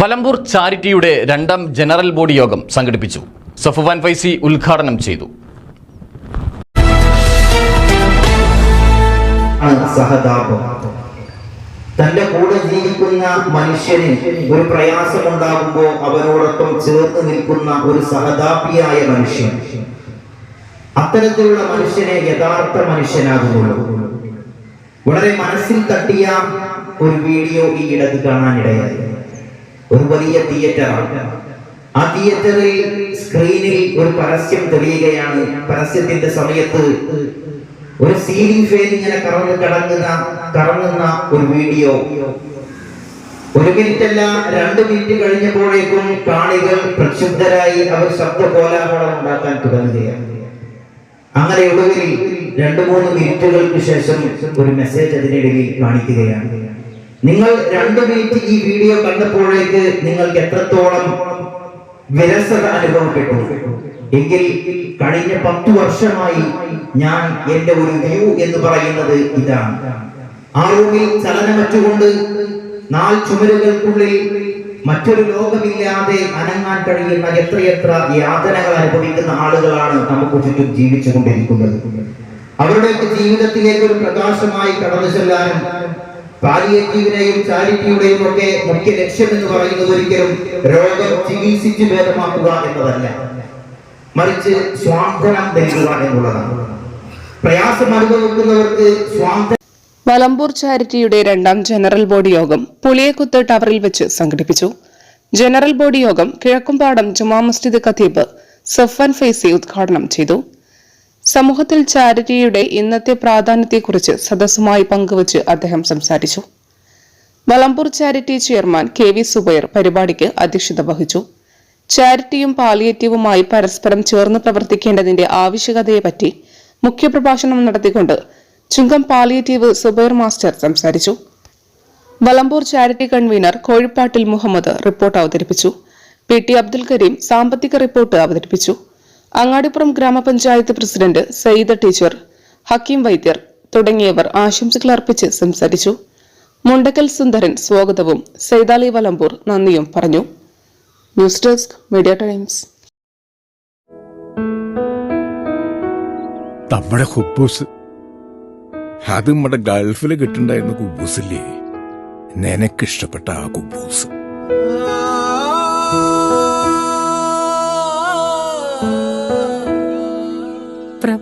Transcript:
വലമ്പൂർ ചാരിറ്റിയുടെ രണ്ടാം general body യോഗം സംഘടിപ്പിച്ചു. സഫുവാൻ ഫൈസി ഉദ്ഘാടനം ചെയ്തു. തന്റെ കൂടെ ജീവിക്കുന്ന മനുഷ്യന് ഒരു പ്രയാസമുണ്ടാകുമ്പോൾ അവരോടൊപ്പം ചേർന്ന് നിൽക്കുന്ന ഒരു സഹതാപിയായ മനുഷ്യൻ. അത്തരത്തിലുള്ള മനുഷ്യനെ യഥാർത്ഥ മനുഷ്യനാകുന്നുള്ളൂ. വളരെ മനസ്സിൽ തട്ടിയ ഒരു വീഡിയോ ഈ ഇടത്ത് കാണാനിടയായി. ഒരു വലിയ തിയേറ്ററാണ് ആ തിയേറ്ററിൽ സ്ക്രീനിൽ ഒരു പരസ്യം തെളിയുകയാണ്. പരസ്യത്തിന്റെ സമയത്ത് ഒരു സീലിംഗ് ഫാൻ ഇങ്ങനെ കറങ്ങി കിടങ്ങുന്ന കറങ്ങുന്ന ഒരു വീഡിയോ. ഒരു മിനിറ്റ് അല്ല രണ്ട് മിനിറ്റ് കഴിഞ്ഞപ്പോഴേക്കും കാണികൾ പ്രക്ഷുബ്ധരായി അവർ ശബ്ദ കോലാഹലം ഉണ്ടാക്കാൻ തുടങ്ങുകയാണ്. അങ്ങനെ ഒടുവിൽ രണ്ടു മൂന്ന് മിനിറ്റുകൾക്ക് ശേഷം ഒരു മെസ്സേജ് അതിനിടയിൽ കാണിക്കുകയാണ്. നിങ്ങൾ രണ്ടു മിനിറ്റ് ഈ വീഡിയോ കണ്ടപ്പോഴേക്ക് നിങ്ങൾക്ക് എത്രത്തോളം വിരസത അനുഭവപ്പെട്ടു? എങ്കിൽ കഴിഞ്ഞ പത്തു വർഷമായി ഞാൻ എന്റെ ഒരു വ്യൂ എന്ന് പറയുന്നത് ഇതാണ്. ആ റൂമിൽ ചലനമറ്റുകൊണ്ട് നാല് ചുമരുകൾക്കുള്ളിൽ മറ്റൊരു ലോകമില്ലാതെ അനങ്ങാൻ കഴിയുന്ന എത്രയെത്ര യാതനകൾ അനുഭവിക്കുന്ന ആളുകളാണ് നമുക്ക് ചുറ്റും ജീവിച്ചു കൊണ്ടിരിക്കുന്നത് അവരുടെയൊക്കെ ജീവിതത്തിലേക്ക് ഒരു പ്രകാശമായി കടന്നു ചെല്ലാനും പാലിയേറ്റീവിനെയും ചാരിറ്റിയുടെയും ഒക്കെ മുഖ്യ ലക്ഷ്യം എന്ന് പറയുന്നത് ഒരിക്കലും രോഗം ചികിത്സിച്ച് ഭേദമാക്കുക എന്നതല്ല. മറിച്ച് സ്വാന്തനം നൽകുക എന്നുള്ളതാണ്. പ്രയാസം അനുഭവിക്കുന്നവർക്ക് സ്വാന്തനം വലമ്പൂർ ചാരിറ്റിയുടെ രണ്ടാം ജനറൽ ബോഡി യോഗം പുളിയക്കുത്ത് ടവറിൽ വെച്ച് സംഘടിപ്പിച്ചു. ജനറൽ ബോഡി യോഗം കിഴക്കുംപാടം ജുമാ മസ്ജിദ് ഖത്തീബ് സഫാൻ ഫൈസി ഉദ്ഘാടനം ചെയ്തു. സമൂഹത്തിൽ ചാരിറ്റിയുടെ ഇന്നത്തെ പ്രാധാന്യത്തെക്കുറിച്ച് സദസ്സുമായി പങ്കുവച്ച് അദ്ദേഹം സംസാരിച്ചു. Malampur charity chairman K V Zubair പരിപാടിക്ക് അധ്യക്ഷത വഹിച്ചു. ചാരിറ്റിയും പാലിയേറ്റീവുമായി പരസ്പരം ചേർന്ന് പ്രവർത്തിക്കേണ്ടതിന്റെ ആവശ്യകതയെപ്പറ്റി മുഖ്യപ്രഭാഷണം നടത്തിക്കൊണ്ട് ചുങ്കം പാലിയേറ്റീവ് സുബൈർ മാസ്റ്റർ സംസാരിച്ചു. Valambur charity convener Kozhippattil Muhammad report അവതരിപ്പിച്ചു. പി ടി അബ്ദുൽ കരീം സാമ്പത്തിക റിപ്പോർട്ട് അവതരിപ്പിച്ചു. അങ്ങാടിപ്പുറം ഗ്രാമപഞ്ചായത്ത് പ്രസിഡന്റ് സയ്യിദ ടീച്ചർ ഹക്കീം വൈദ്യർ തുടങ്ങിയവർ ആശംസകൾ അർപ്പിച്ച് സംസാരിച്ചു. മുണ്ടക്കൽ സുന്ദരൻ സ്വാഗതവും സൈതാലി വലമ്പൂർ നന്ദിയും പറഞ്ഞു. News desk media times. നമ്മുടെ ഹുബൂസ്. അത് നമ്മുടെ ഗൾഫിൽ കിട്ടുണ്ടായിരുന്ന കുബൂസില്ലേ? നിനക്കിഷ്ടപ്പെട്ട ആ കുബൂസ്.